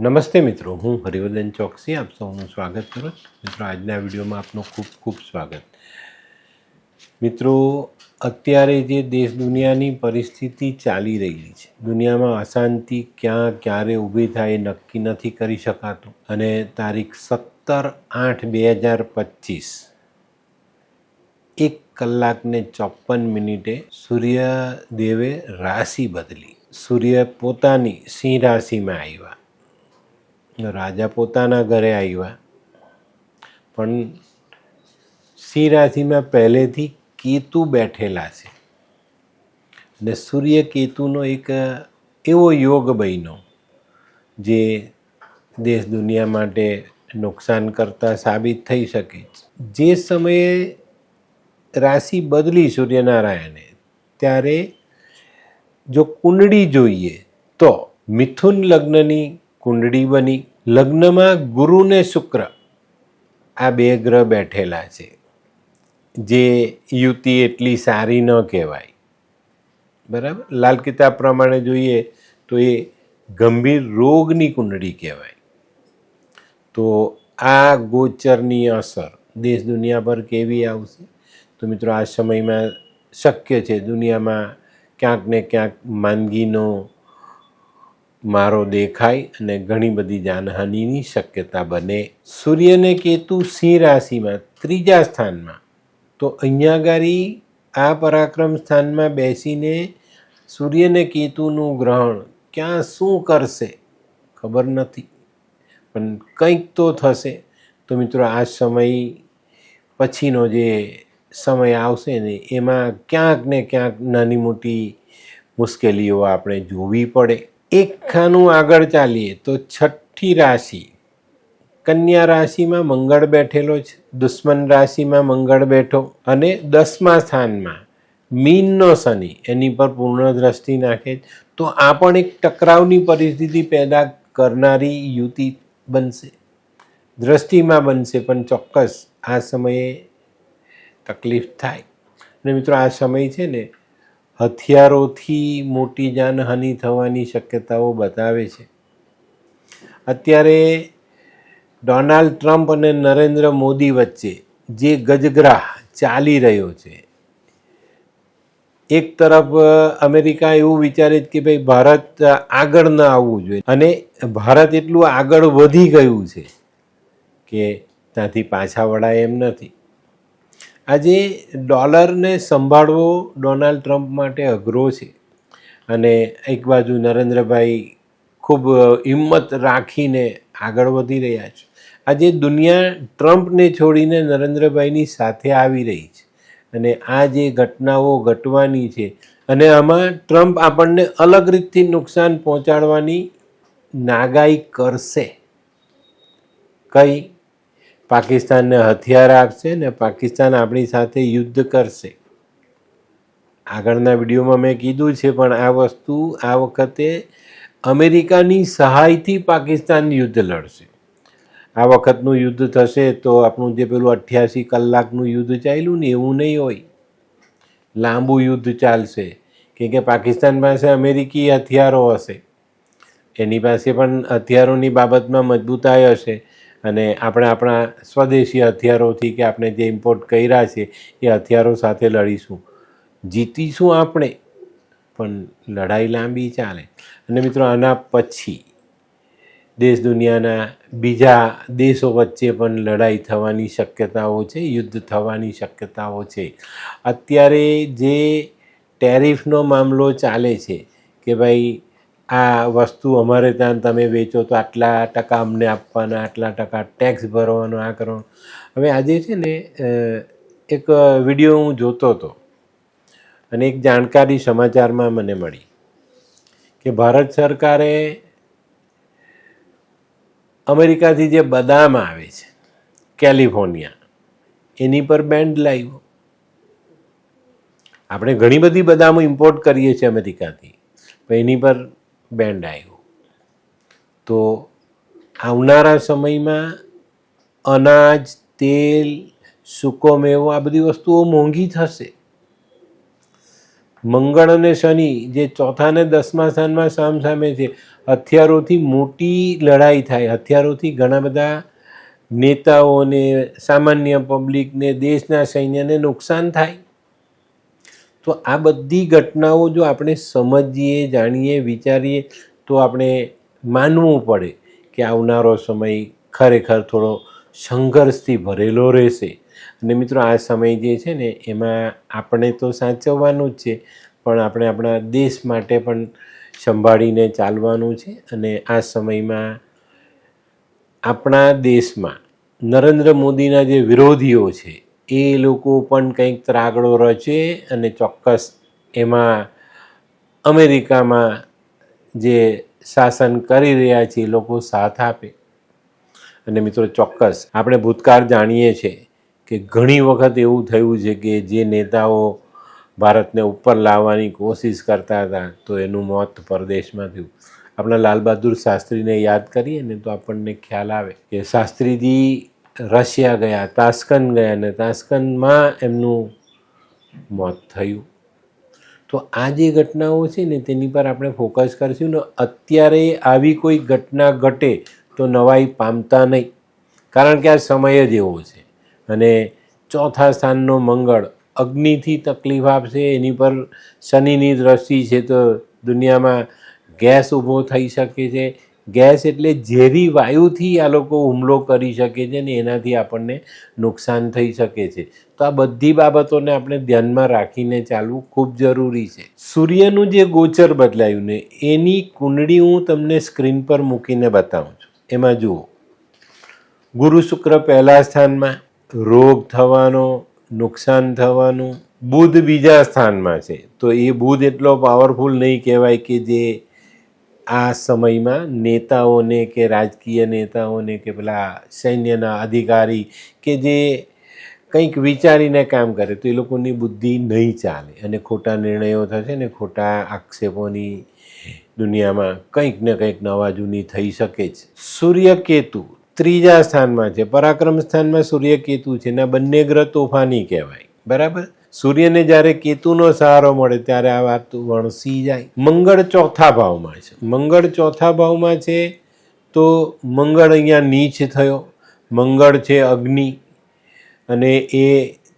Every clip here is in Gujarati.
નમસ્તે મિત્રો, હું હરિવર્ધન ચોકસી, આપ સૌનું સ્વાગત કરું મિત્રો, આજના વિડીયોમાં આપનું ખૂબ ખૂબ સ્વાગત. મિત્રો, અત્યારે જે દેશ દુનિયાની પરિસ્થિતિ ચાલી રહી છે, દુનિયામાં અશાંતિ ક્યાં, ક્યારે ઊભી થાય એ નક્કી નથી કરી શકાતું. અને તારીખ સત્તર આઠ બે હજાર પચીસ, એક કલાકને ચોપન મિનિટે સૂર્યદેવે રાશિ બદલી. સૂર્ય પોતાની સિંહ રાશિમાં આવ્યા. રાજા પોતાના ઘરે આવ્યા પણ સિંહ રાશિમાં પહેલેથી કેતુ બેઠેલા છે. અને સૂર્ય કેતુનો એક એવો યોગ બન્યો જે દેશ દુનિયા માટે નુકસાન કરતા સાબિત થઈ શકે. જે સમયે રાશિ બદલી સૂર્યનારાયણે, ત્યારે જો કુંડળી જોઈએ તો મિથુન લગ્નની કુંડળી બની. લગ્નમાં ગુરુ ને શુક્ર. આ બે ગ્રહ બેઠેલા છે. જે યુતિ એટલી સારી ન કહેવાય. બરાબર? લાલ કિતાબ પ્રમાણે જોઈએ તો એ ગંભીર રોગની કુંડળી કહેવાય. તો આ ગોચરની અસર દેશ દુનિયા પર કેવી આવશે? તો મિત્રો, આ સમયમાં શક્ય છે દુનિયામાં ક્યાંક ને ક્યાંક માંદગીનો મારો દેખાય અને ઘણી બધી જાનહાનિની શક્યતા બને. સૂર્યને કેતુ સિંહ રાશિમાં ત્રીજા સ્થાનમાં. તો અહીંયા ગારી આ પરાક્રમ સ્થાનમાં બેસીને સૂર્યને કેતુનું ગ્રહણ ક્યાં શું કરશે ખબર નથી. પણ કંઈક તો થશે. તો મિત્રો આ સમય પછીનો જે સમય આવશે ને એમાં ક્યાંક ને ક્યાંક નાની મોટી મુશ્કેલીઓ આપણે જોવી પડે. એક ખાનું આગળ ચાલીએ તો છઠ્ઠી રાશિ કન્યા રાશિમાં મંગળ બેઠેલો છે, દુશ્મન રાશિમાં મંગળ બેઠો અને દસમા સ્થાનમાં મીનનો શનિ એની પર પૂર્ણ દ્રષ્ટિ નાખે તો આ પણ એક ટકરાવની પરિસ્થિતિ પેદા કરનારી યુતિ બનશે, દ્રષ્ટિમાં બનશે, પણ ચોક્કસ આ સમયે તકલીફ થાય. અને મિત્રો, આ સમય છે ને હથિયારોથી મોટી જાનહાનિ થવાની શક્યતાઓ બતાવે છે. અત્યારે ડોનાલ્ડ ટ્રમ્પ અને નરેન્દ્ર મોદી વચ્ચે જે ગજગ્રાહ ચાલી રહ્યો છે, એક તરફ અમેરિકા એવું વિચારે છે કે ભાઈ ભારત આગળ ન આવવું જોઈએ અને ભારત એટલું આગળ વધી ગયું છે કે ત્યાંથી પાછા વળાય એમ નથી. આજે ડોલરને સંભાળવો ડોનાલ્ડ ટ્રમ્પ માટે અઘરો છે. અને એક બાજુ નરેન્દ્રભાઈ ખૂબ હિંમત રાખીને આગળ વધી રહ્યા છે. આજે દુનિયા ટ્રમ્પને છોડીને નરેન્દ્રભાઈની સાથે આવી રહી છે. અને આ જે ઘટનાઓ ઘટવાની છે અને આમાં ટ્રમ્પ આપણને અલગ રીતથી નુકસાન પહોંચાડવાની નાગાઈ કરશે. કઈ? પાકિસ્તાનને હથિયાર આપશે ને પાકિસ્તાન આપણી સાથે યુદ્ધ કરશે. આગળના વિડીયોમાં મેં કીધું છે, પણ આ વસ્તુ આ વખતે અમેરિકાની સહાયથી પાકિસ્તાન યુદ્ધ લડશે. આ વખતનું યુદ્ધ થશે તો આપણું જે પેલું અઠ્યાસી કલાકનું યુદ્ધ ચાલ્યું ને એવું નહીં હોય. લાંબુ યુદ્ધ ચાલશે. કેમ કે પાકિસ્તાન પાસે અમેરિકી હથિયારો હશે. એની પાસે પણ હથિયારોની બાબતમાં મજબૂતાઈ હશે. અને આપણે આપણા સ્વદેશી હથિયારોથી કે આપણે જે ઇમ્પોર્ટ કર્યા છે, એ હથિયારો સાથે લડીશું. જીતીશું આપણે, પણ લડાઈ લાંબી ચાલે. અને મિત્રો, આના પછી દેશ દુનિયાના બીજા દેશો વચ્ચે પણ લડાઈ થવાની શક્યતાઓ છે, યુદ્ધ થવાની શક્યતાઓ છે. અત્યારે જે ટેરિફનો મામલો ચાલે છે કે ભાઈ આ વસ્તુ અમારે ત્યાં તમે વેચો તો આટલા ટકા અમને આપવાના, આટલા ટકા ટેક્સ ભરવાનો, આ કરવાનો. હવે આજે છે ને એક વીડિયો હું જોતો હતો અને એક જાણકારી સમાચારમાં મને મળી કે ભારત સરકારે અમેરિકાથી જે બદામ આવે છે, કેલિફોર્નિયા, એની પર બેન્ડ લાવ્યો. આપણે ઘણી બધી બદામો ઇમ્પોર્ટ કરીએ છીએ અમેરિકાથી એની પર બેન્ડ આવ્યો. તો આવનારા સમયમાં અનાજ, તેલ સૂકો મેવો આ બધી વસ્તુઓ મોંઘી થશે. મંગળ અને શનિ જે ચોથા ને દસમા સ્થાનમાં સામસામે છે, હથિયારોથી મોટી લડાઈ થાય. હથિયારોથી ઘણા બધા નેતાઓને, સામાન્ય પબ્લિકને દેશના સૈન્યને નુકસાન થાય. તો આ બધી ઘટનાઓ જો આપણે સમજીએ, જાણીએ, વિચારીએ, તો આપણે માનવું પડે કે આવનારો સમય ખરેખર થોડો સંઘર્ષથી ભરેલો રહેશે. અને મિત્રો, આ સમય જે છે ને, એમાં આપણે તો સાચવવાનું જ છે, પણ આપણે આપણા દેશ માટે પણ સંભાળીને ચાલવાનું છે. અને આ સમયમાં આપણા દેશમાં નરેન્દ્ર મોદીના જે વિરોધીઓ છે એ લોકો પણ કંઈક ત્રાગડો રચે અને ચોક્કસ એમાં અમેરિકામાં જે શાસન કરી રહ્યા છે એ લોકો સાથ આપે. અને મિત્રો ચોક્કસ આપણે ભૂતકાળ જાણીએ છીએ કે ઘણી વખત એવું થયું છે કે જે નેતાઓ ભારતને ઉપર લાવવાની કોશિશ કરતા હતા તો એનું મોત પરદેશમાં થયું. આપણા લાલ બહાદુર શાસ્ત્રીને યાદ કરીએ ને તો આપણને ખ્યાલ આવે કે શાસ્ત્રીજી રશિયા ગયા, તાસ્કન ગયા અને તાસ્કનમાં એમનું મોત થયું. તો આ જે ઘટનાઓ છે ને તેની પર આપણે ફોકસ કરીશું ને અત્યારે આવી કોઈ ઘટના ઘટે તો નવાઈ પામતા નહીં. કારણ કે આ સમય જ એવો છે અને ચોથા સ્થાનનો મંગળ અગ્નિથી તકલીફ આપશે, એની પર શનિની દ્રષ્ટિ છે તો દુનિયામાં ગેસ ઊભો થઈ શકે છે ગેસ એટલે ઝેરી વાયુથી આ લોકો હુમલો કરી શકે છે ને એનાથી આપણને નુકસાન થઈ શકે છે. તો આ બધી બાબતોને આપણે ધ્યાનમાં રાખીને ચાલવું ખૂબ જરૂરી છે. સૂર્યનું જે ગોચર બદલાયું ને એની કુંડળી હું તમને સ્ક્રીન પર મૂકીને બતાવું છું. એમાં જુઓ. ગુરુ શુક્ર પહેલા સ્થાનમાં, રોગ થવાનો, નુકસાન થવાનું, બુધ બીજા સ્થાનમાં છે. તો એ બુધ એટલો પાવરફુલ નહીં કહેવાય કે જે આ સમયમાં નેતાઓને કે રાજકીય નેતાઓને કે પેલા સૈન્યના અધિકારી કે જે કંઈક વિચારીને કામ કરે તો એ લોકોની બુદ્ધિ નહીં ચાલે અને ખોટા નિર્ણયો થશે ને ખોટા આક્ષેપોની દુનિયામાં કંઈક ને કંઈક નવા જૂની થઈ શકે છે સૂર્યકેતુ ત્રીજા સ્થાનમાં છે. પરાક્રમ સ્થાનમાં સૂર્યકેતુ છે ને બંને ગ્રહ તોફાની કહેવાય. બરાબર? સૂર્યને જ્યારે કેતુનો સહારો મળે ત્યારે આ વાત વણસી જાય. મંગળ ચોથા ભાવમાં છે. મંગળ ચોથા ભાવમાં છે તો મંગળ અહીંયા નીચ થયો. મંગળ છે અગ્નિ. અને એ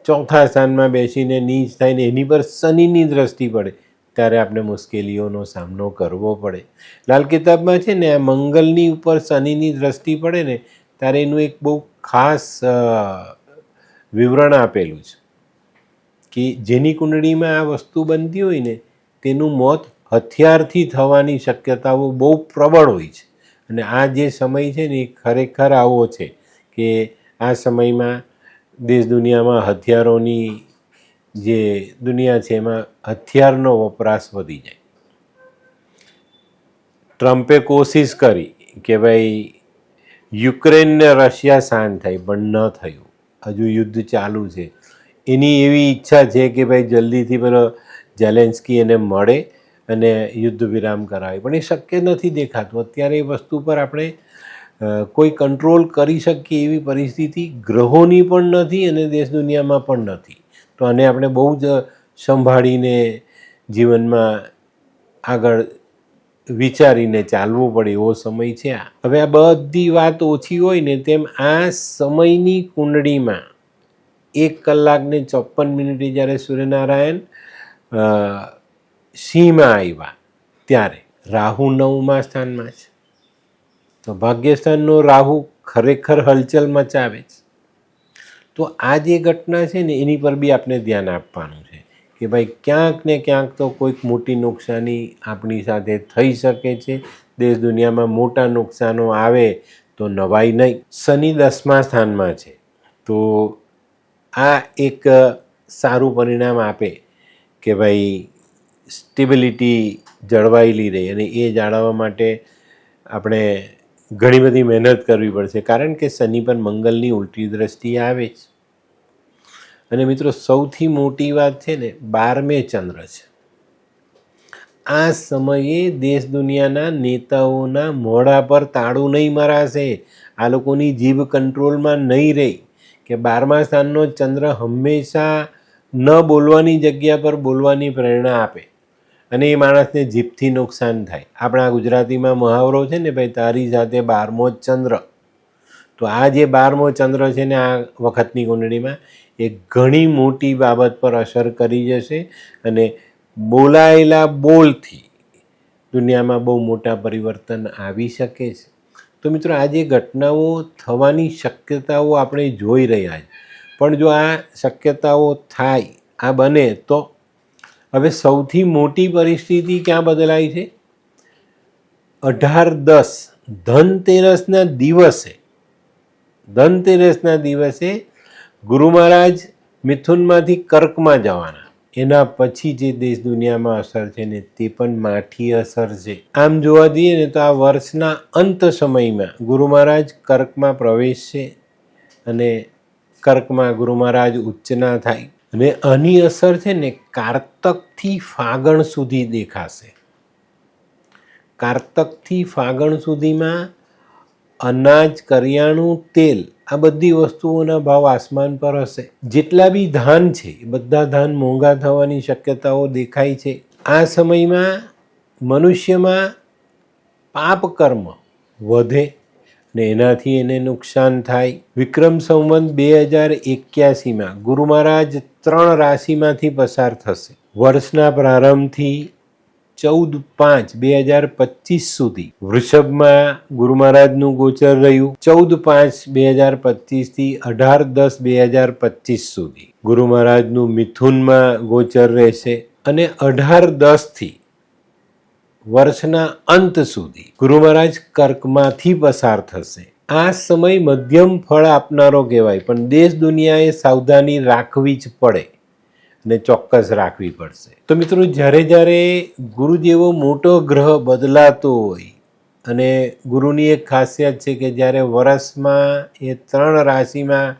ચોથા સ્થાનમાં બેસીને નીચ થાય ને એની પર શનિની દ્રષ્ટિ પડે ત્યારે આપણે મુશ્કેલીઓનો સામનો કરવો પડે. લાલ કિતાબમાં છે ને આ મંગલની ઉપર શનિની દ્રષ્ટિ પડે ને ત્યારે એનું એક બહુ ખાસ વિવરણ આપેલું છે. કે જેની કુંડળીમાં આ વસ્તુ બનતી હોય ને, તેનું મોત હથિયારથી થવાની શક્યતાઓ બહુ પ્રબળ હોય છે. અને આ જે સમય છે ને, એ ખરેખર આવો છે કે આ સમયમાં દેશ દુનિયામાં હથિયારોની જે દુનિયા છે, એમાં હથિયારનો વપરાશ વધી જાય. ટ્રમ્પે કોશિશ કરી કે ભાઈ યુક્રેન ને રશિયા શાંત થાય, પણ ન થયું. હજુ યુદ્ધ ચાલુ છે. એની એવી ઈચ્છા છે કે ભાઈ જલ્દીથી પેલો જેલેન્સ્કી એને મળે અને યુદ્ધ વિરામ કરાવે. પણ એ શક્ય નથી દેખાતું. અત્યારે એ વસ્તુ પર આપણે કોઈ કંટ્રોલ કરી શકીએ એવી પરિસ્થિતિ ગ્રહોની પણ નથી અને દેશ દુનિયામાં પણ નથી. તો આને આપણે બહુ જ સંભાળીને જીવનમાં આગળ વિચારીને ચાલવું પડે એવો સમય છે આ. હવે આ બધી વાત ઓછી હોય ને તેમ આ સમયની કુંડળીમાં એક કલાકને ચોપન મિનિટે જ્યારે સૂર્યનારાયણ સિંહમાં આવ્યા ત્યારે રાહુ નવમા સ્થાનમાં છે. તો ભાગ્યસ્થાનનો રાહુ ખરેખર હલચલ મચાવે છે. તો આ જે ઘટના છે ને, એની પર બી આપણે ધ્યાન આપવાનું છે કે ભાઈ ક્યાંક ને ક્યાંક તો કોઈક મોટી નુકસાની આપણી સાથે થઈ શકે છે. દેશ દુનિયામાં મોટા નુકસાનો આવે તો નવાઈ નહીં. શનિ દસમા સ્થાનમાં છે. તો આ એક સારું પરિણામ આપે કે ભાઈ સ્ટેબિલિટી જળવાયેલી રહે અને એ જાળવવા માટે આપણે ઘણી બધી મહેનત કરવી પડશે. કારણ કે શનિ પર મંગલની ઉલટી દ્રષ્ટિ આવે છે અને મિત્રો, સૌથી મોટી વાત છે ને, બારમે ચંદ્ર છે. આ સમયે દેશ દુનિયાના નેતાઓના મોઢા પર તાળું નહીં મરાશે. આ લોકોની જીભ કંટ્રોલમાં નહીં રહે. કે બારમા સ્થાનનો ચંદ્ર હંમેશા ન બોલવાની જગ્યા પર બોલવાની પ્રેરણા આપે અને એ માણસને જીભથી નુકસાન થાય. આપણા ગુજરાતીમાં મહાવરો છે ને, ભાઈ, તારી સાથે બારમો ચંદ્ર. તો આ જે બારમો ચંદ્ર છે ને, આ વખતની કુંડળીમાં, એ ઘણી મોટી બાબત પર અસર કરી જશે અને બોલાયેલા બોલથી દુનિયામાં બહુ મોટા પરિવર્તન આવી શકે છે. તો મિત્રો આ જે ઘટનાઓ થવાની શક્યતાઓ આપણે જોઈ રહ્યા છીએ પણ જો આ શક્યતાઓ થાય, આ બને તો હવે સૌથી મોટી પરિસ્થિતિ ક્યાં બદલાય છે? અઢાર દસ ધનતેરસના દિવસે ધનતેરસના દિવસે ગુરુ મહારાજ મિથુનમાંથી કર્કમાં જવાના. એના પછી જે દેશ દુનિયામાં અસર છે ને તે પણ માઠી અસર છે. આમ જોવા જઈએ ને તો આ વર્ષના અંત સમયમાં ગુરુ મહારાજ કર્કમાં પ્રવેશશે અને કર્કમાં ગુરુ મહારાજ ઉચ્ચના થાય અને આની અસર છે ને કારતકથી ફાગણ સુધી દેખાશે. કારતકથી ફાગણ સુધીમાં અનાજ, કરિયાણું, તેલ આ બધી વસ્તુઓના ભાવ આસમાન પર હશે. જેટલા બી ધાન છે બધા ધાન મોંઘા થવાની શક્યતાઓ દેખાય છે. આ સમયમાં મનુષ્યમાં પાપ કર્મ વધે ને એનાથી એને નુકસાન થાય. વિક્રમ સંવંત બે હજાર એક્યાસીમાં ગુરુ મહારાજ ત્રણ રાશિમાંથી પસાર થશે. વર્ષના પ્રારંભથી ચૌદ પાંચ બે હજાર પચીસ સુધી. વૃષભમાં ગુરુ મહારાજનું ગોચર રહ્યું. ચૌદ પાંચ બે હજાર પચીસથી અઢાર દસ બે હજાર પચીસ સુધી. ગુરુ મહારાજનું મિથુનમાં ગોચર રહેશે અને અઢાર દસથી વર્ષના અંત સુધી ગુરુ મહારાજ કર્કમાંથી પસાર થશે. આ સમય મધ્યમ ફળ આપનારો કહેવાય, પણ દેશ દુનિયાએ સાવધાની રાખવી જ પડે. અને ચોક્કસ રાખવી પડશે. તો મિત્રો, જ્યારે જ્યારે ગુરુ જેવો મોટો ગ્રહ બદલાતો હોય, અને ગુરુની એક ખાસિયત છે કે જ્યારે વર્ષમાં એ ત્રણ રાશિમાં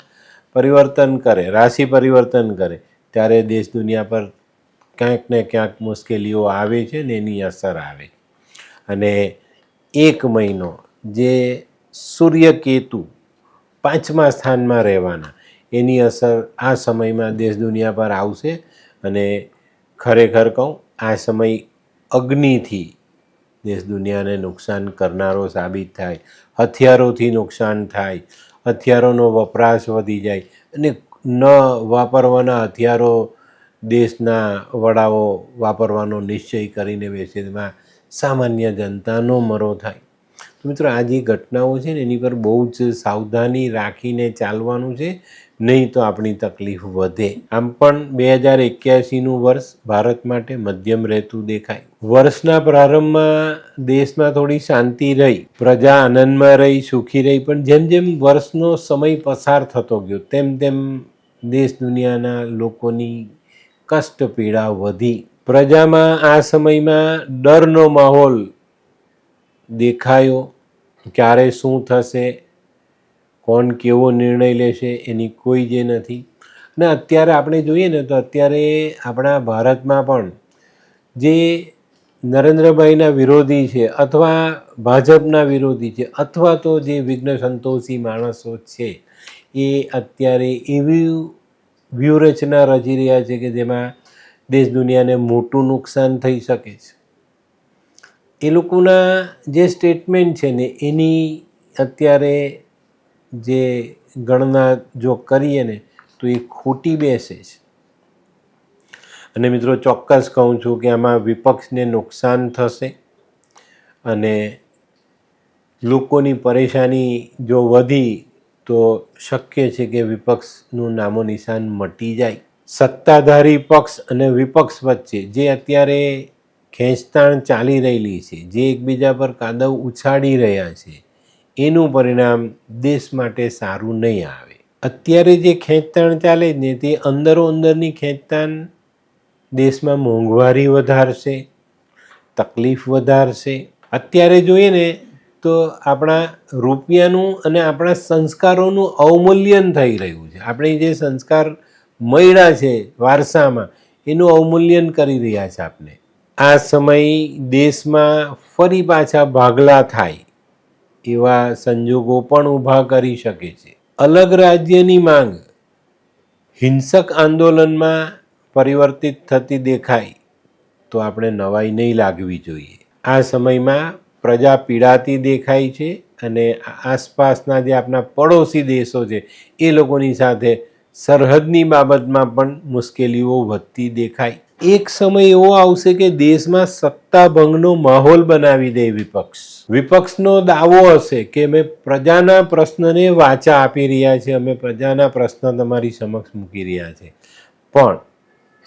પરિવર્તન કરે, રાશિ પરિવર્તન કરે, ત્યારે દેશ દુનિયા પર ક્યાંક ને ક્યાંક મુશ્કેલીઓ આવે છે ને એની અસર આવે અને એક મહિનો જે સૂર્ય કેતુ પાંચમા સ્થાનમાં રહેવાના એની અસર આ સમયમાં દેશ દુનિયા પર આવશે અને ખરેખર કહું, આ સમય અગ્નિથી દેશ દુનિયાને નુકસાન કરનારો સાબિત થાય, હથિયારોથી નુકસાન થાય, હથિયારોનો વપરાશ વધી જાય અને ન વાપરવાના હથિયારો દેશના વડાઓ વાપરવાનો નિશ્ચય કરીને બેસીમાં સામાન્ય જનતાનો મરો થાય. તો મિત્રો, આ જે ઘટનાઓ છે ને, એની પર બહુ જ સાવધાની રાખીને ચાલવાનું છે. નહીં તો આપણી તકલીફ વધે. આમ પણ બે હજાર એક્યાસીનું વર્ષ ભારત માટે મધ્યમ રહેતું દેખાય. વર્ષના પ્રારંભમાં દેશમાં થોડી શાંતિ રહી, પ્રજા આનંદમાં રહી, સુખી રહી, પણ જેમ જેમ વર્ષનો સમય પસાર થતો ગયો, તેમ તેમ દેશ દુનિયાના લોકોની કષ્ટ પીડા વધી. પ્રજામાં આ સમયમાં ડરનો માહોલ દેખાયો. ક્યારે શું થશે? કોણ કેવો નિર્ણય લેશે એની કોઈ જે નથી. અને અત્યારે આપણે જોઈએ ને તો અત્યારે આપણા ભારતમાં પણ જે નરેન્દ્રભાઈના વિરોધી છે અથવા ભાજપના વિરોધી છે અથવા તો જે વિઘ્ન સંતોષી માણસો છે, એ અત્યારે એવી વ્યૂહરચના રચી રહ્યા છે કે જેમાં દેશ દુનિયાને મોટું નુકસાન થઈ શકે છે. એ લોકોના જે સ્ટેટમેન્ટ છે ને એની અત્યારે જે ગણના જો કરીએ ને, તો એ ખોટી બેસે છે. અને મિત્રો ચોક્કસ કહું છું કે આમાં વિપક્ષને નુકસાન થશે અને લોકોની પરેશાની જો વધી, તો શક્ય છે કે વિપક્ષનું નામો નિશાન મટી જાય. સત્તાધારી પક્ષ અને વિપક્ષ વચ્ચે જે અત્યારે ખેંચતાણ ચાલી રહેલી છે, જે એકબીજા પર કાદવ ઉછાળી રહ્યા છે એનું પરિણામ દેશ માટે સારું નહીં આવે. અત્યારે જે ખેંચતાણ ચાલે જ ને તે અંદરો અંદરની ખેંચતાણ દેશમાં મોંઘવારી વધારશે, તકલીફ વધારશે. અત્યારે જોઈએ ને તો આપણા રૂપિયાનું અને આપણા સંસ્કારોનું અવમૂલ્યન થઈ રહ્યું છે. આપણે જે સંસ્કાર મળ્યા છે વારસામાં, એનું અવમૂલ્યન કરી રહ્યા છે આપણે. આ સમય દેશમાં ફરી પાછા ભાગલા થાય. એવા સંજોગો પણ ઊભા કરી શકે છે. અલગ રાજ્યની માંગ હિંસક આંદોલનમાં પરિવર્તિત થતી દેખાય તો આપણે નવાઈ નહીં લાગવી જોઈએ. આ સમયમાં પ્રજા પીડાતી દેખાય છે અને આસપાસના જે આપણા પડોશી દેશો છે, એ લોકોની સાથે સરહદની બાબતમાં પણ મુશ્કેલીઓ વધતી દેખાય. એક સમય એવો આવશે કે દેશમાં સત્તાભંગનો માહોલ બનાવી દે વિપક્ષ. વિપક્ષનો દાવો હશે કે અમે પ્રજાના પ્રશ્નને વાચા આપી રહ્યા છે અમે પ્રજાના પ્રશ્ન તમારી સમક્ષ મૂકી રહ્યા છે પણ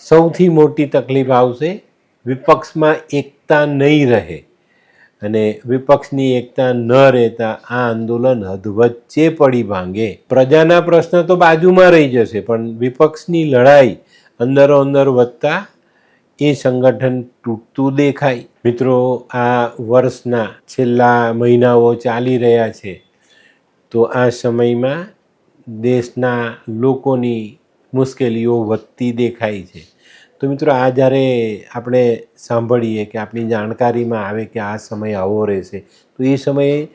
સૌથી મોટી તકલીફ આવશે વિપક્ષમાં એકતા નહીં રહે અને વિપક્ષની એકતા ન રહેતા આ આંદોલન હદવચ્ચે પડી ભાંગે. પ્રજાના પ્રશ્ન તો બાજુમાં રહી જશે, પણ વિપક્ષની લડાઈ અંદરો અંદર વધતા એ સંગઠન તૂટતું દેખાય. મિત્રો, આ વર્ષના છેલ્લા મહિનાઓ ચાલી રહ્યા છે. તો આ સમયમાં દેશના લોકોની મુશ્કેલીઓ વધતી દેખાય છે. તો મિત્રો, આ જ્યારે આપણે સાંભળીએ કે આપણી જાણકારીમાં આવે કે આ સમય આવો રહેશે, તો એ સમયે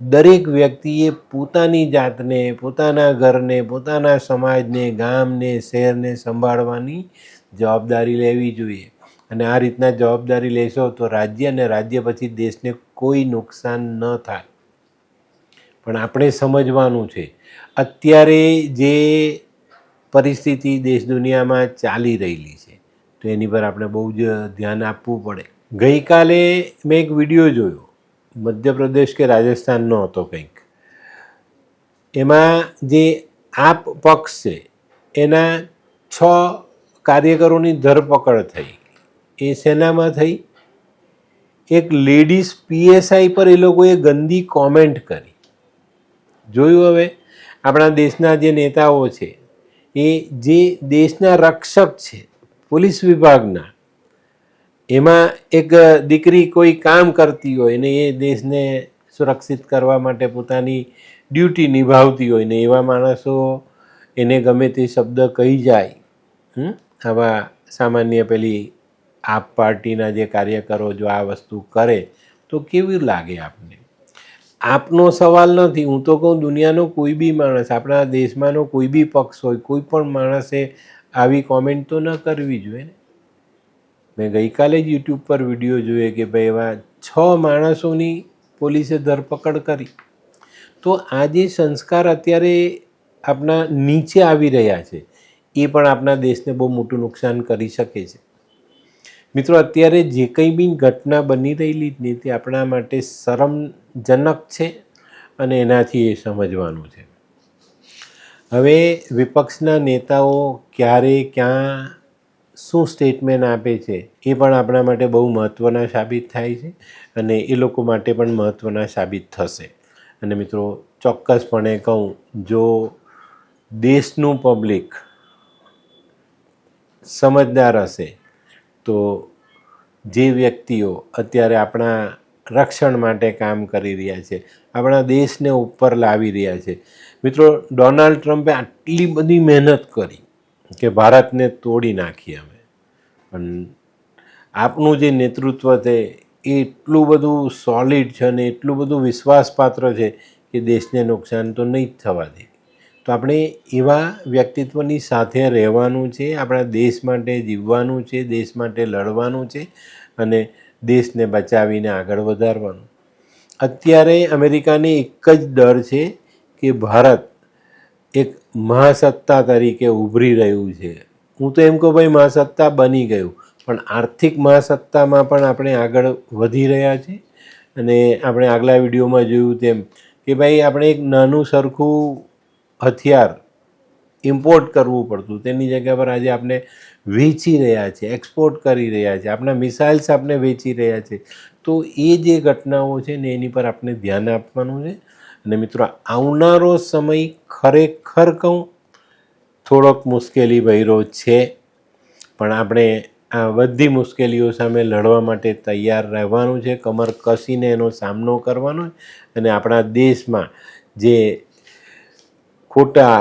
દરેક વ્યક્તિએ પોતાની જાતને, પોતાના ઘરને, પોતાના સમાજને, ગામને, શહેરને સંભાળવાની જવાબદારી લેવી જોઈએ. અને આ રીતના જવાબદારી લેશો તો રાજ્ય અને રાજ્ય પછી દેશને કોઈ નુકસાન ન થાય. પણ આપણે સમજવાનું છે, અત્યારે જે પરિસ્થિતિ દેશ દુનિયામાં ચાલી રહેલી છે, તો એની પર આપણે બહુ જ ધ્યાન આપવું પડે. ગઈકાલે મેં એક વીડિયો જોયો, મધ્યપ્રદેશ કે રાજસ્થાનનો હતો કંઈક. એમાં જે આપ પક્ષ છે, એના છ કાર્યકરોની ધરપકડ થઈ. એ સેનામાં થઈ. એક લેડીઝ પીએસઆઈ પર એ લોકોએ ગંદી કોમેન્ટ કરી. જોયું હવે? આપણા દેશના જે નેતાઓ છે, એ જે દેશના રક્ષક છે, પોલીસ વિભાગના, એમાં એક દીકરી કોઈ કામ કરતી હોય ને એ દેશને સુરક્ષિત કરવા માટે પોતાની ડ્યુટી નિભાવતી હોય ને એવા માણસો એને ગમે તે શબ્દ કહી જાય. હમ? આવા સામાન્ય પેલી આપ પાર્ટીના જે કાર્યકરો જો આ વસ્તુ કરે, તો કેવું લાગે આપને? આપનો સવાલ નથી. હું તો કહું, દુનિયાનો કોઈ બી માણસ, આપણા દેશમાંનો કોઈ બી પક્ષ હોય, કોઈ પણ માણસે આવી કોમેન્ટ તો ન કરવી જોઈએ ને? મેં ગઈકાલે જ યુટ્યુબ પર વીડિયો જોયો કે ભાઈ એવા છ માણસોની પોલીસે ધરપકડ કરી. તો આ જે સંસ્કાર અત્યારે આપણા નીચે આવી રહ્યા છે એ પણ આપણા દેશને બહુ મોટું નુકસાન કરી શકે છે. મિત્રો, અત્યારે જે કંઈ બી ઘટના બની રહેલી નહીં, તે આપણા માટે શરમજનક છે અને એનાથી એ સમજવાનું છે. હવે વિપક્ષના નેતાઓ ક્યારે, ક્યાં, શું સ્ટેટમેન્ટ આપે છે, એ પણ આપણા માટે બહુ મહત્ત્વના સાબિત થાય છે અને એ લોકો માટે પણ મહત્ત્વના સાબિત થશે. અને મિત્રો, ચોક્કસપણે કહું, જો દેશનું પબ્લિક સમજદાર હશે, તો જે વ્યક્તિઓ અત્યારે આપણા રક્ષણ માટે કામ કરી રહ્યા છે, આપણા દેશને ઉપર લાવી રહ્યા છે. મિત્રો, ડોનાલ્ડ ટ્રમ્પે આટલી બધી મહેનત કરી કે ભારતને તોડી નાખી અમે પણ આપનું જે નેતૃત્વ છે, એ એટલું બધું સોલિડ છે અને એટલું બધું વિશ્વાસપાત્ર છે કે દેશને નુકસાન તો નહીં જ થવા દે. તો આપણે એવા વ્યક્તિત્વની સાથે રહેવાનું છે, આપણા દેશ માટે જીવવાનું છે, દેશ માટે લડવાનું છે અને દેશને બચાવીને આગળ વધારવાનું. અત્યારે અમેરિકાને એક જ ડર છે કે ભારત એક મહાસત્તા તરીકે ઉભરી રહ્યું છે. હું તો એમ કહું ભાઈ મહાસત્તા બની ગયું, પણ આર્થિક મહાસત્તામાં પણ આપણે આગળ વધી રહ્યા છીએ અને આપણે આગલા વિડીયોમાં જોયું તેમ કે ભાઈ આપણે એક નાનું સરખું હથિયાર ઇમ્પોર્ટ કરવું પડતું. તેની જગ્યા પર આજે આપણે વેચી રહ્યા છે એક્સપોર્ટ કરી રહ્યા છે આપણા મિસાઇલ્સ આપણે વેચી રહ્યા છે તો એ જે ઘટનાઓ છે ને, એની પર આપણે ધ્યાન આપવાનું છે. અને મિત્રો, આવનારો સમય ખરેખર કહું, થોડોક મુશ્કેલી ભર્યો છે. પણ આપણે આ બધી મુશ્કેલીઓ સામે લડવા માટે તૈયાર રહેવાનું છે. કમર કસીને એનો સામનો કરવાનો અને આપણા દેશમાં જે ખોટા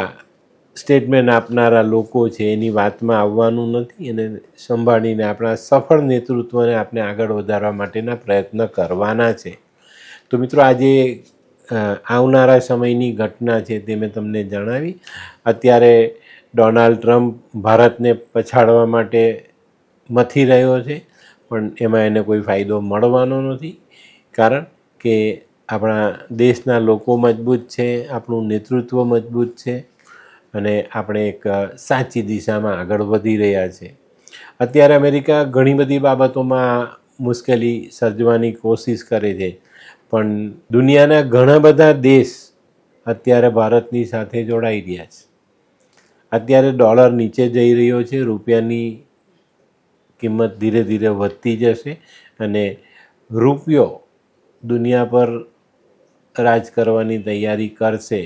સ્ટેટમેન્ટ આપનારા લોકો છે, એની વાતમાં આવવાનું નથી અને સંભાળીને આપણા સફળ નેતૃત્વને આપણે આગળ વધારવા માટેના પ્રયત્ન કરવાના છે. તો મિત્રો, આજે આવનારા સમયની ઘટના છે તે મેં તમને જણાવી. અત્યારે ડોનાલ્ડ ટ્રમ્પ ભારતને પછાડવા માટે મથી રહ્યો છે, પણ એમાં એને કોઈ ફાયદો મળવાનો નથી. કારણ કે આપણા દેશના લોકો મજબૂત છે, આપણું નેતૃત્વ મજબૂત છે અને આપણે એક સાચી દિશામાં આગળ વધી રહ્યા છે. અત્યારે અમેરિકા ઘણી બધી બાબતોમાં મુશ્કેલી સર્જવાની કોશિશ કરે છે, પણ દુનિયાના ઘણા બધા દેશ અત્યારે ભારતની સાથે જોડાઈ રહ્યા છે. અત્યારે ડોલર નીચે જઈ રહ્યો છે, રૂપિયાની કિંમત ધીરે ધીરે વધતી જશે અને રૂપિયો દુનિયા પર રાજ કરવાની તૈયારી કરશે,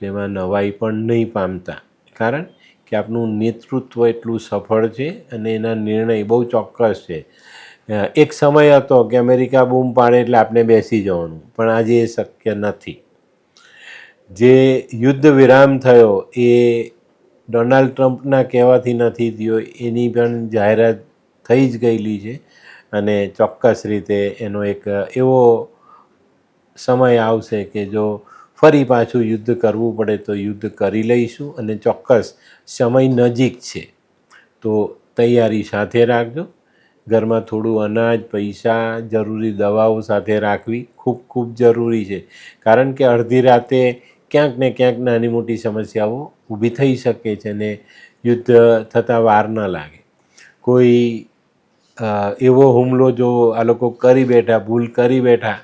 તેમાં નવાઈ પણ નહીં પામતા. કારણ કે આપનું નેતૃત્વ એટલું સફળ છે અને એના નિર્ણય બહુ ચોક્કસ છે. એક સમય હતો કે અમેરિકા બૂમ પાડે એટલે આપણે બેસી જવાનું, પણ આજે એ શક્ય નથી. જે યુદ્ધ વિરામ થયો એ ડોનાલ્ડ ટ્રમ્પના કહેવાથી નથી થયો, એની પણ જાહેરાત થઈ જ ગયેલી છે અને ચોક્કસ રીતે એનો એક એવો સમય આવશે કે જો ફરી પાછું યુદ્ધ કરવું પડે તો યુદ્ધ કરી લઈશું અને ચોક્કસ સમય નજીક છે. તો તૈયારી સાથે રાખજો. ઘરમાં થોડું અનાજ, પૈસા, જરૂરી દવાઓ સાથે રાખવી ખૂબ ખૂબ જરૂરી છે. કારણ કે અડધી રાતે ક્યાંક ને ક્યાંક નાની મોટી સમસ્યાઓ ઊભી થઈ શકે છે અને યુદ્ધ થતાં વાર ન લાગે. કોઈ એવો હુમલો જો આ લોકો કરી બેઠા, ભૂલ કરી બેઠા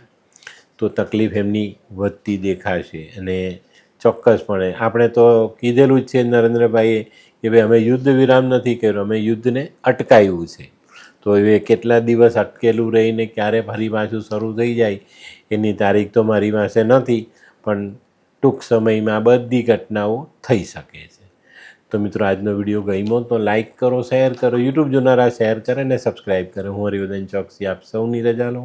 તો તકલીફ એમની વધતી દેખાશે અને ચોક્કસપણે આપણે તો કીધેલું જ છે નરેન્દ્રભાઈએ કે ભાઈ અમે યુદ્ધ વિરામ નથી કર્યો, અમે યુદ્ધને અટકાયું છે. તો એ કેટલા દિવસ અટકેલું રહીને ક્યારે ફરી પાછું શરૂ થઈ જાય એની તારીખ તો મારી પાસે નથી, પણ ટૂંક સમયમાં બધી ઘટનાઓ થઈ શકે છે. તો મિત્રો, આજનો વીડિયો ગમ્યો તો લાઇક કરો, શેર કરો, યુટ્યુબ જોનારા શેર કરે અને સબસ્ક્રાઈબ કરે. હું હરિવર્ધન ચોકસી, આપ સૌની રજા લો.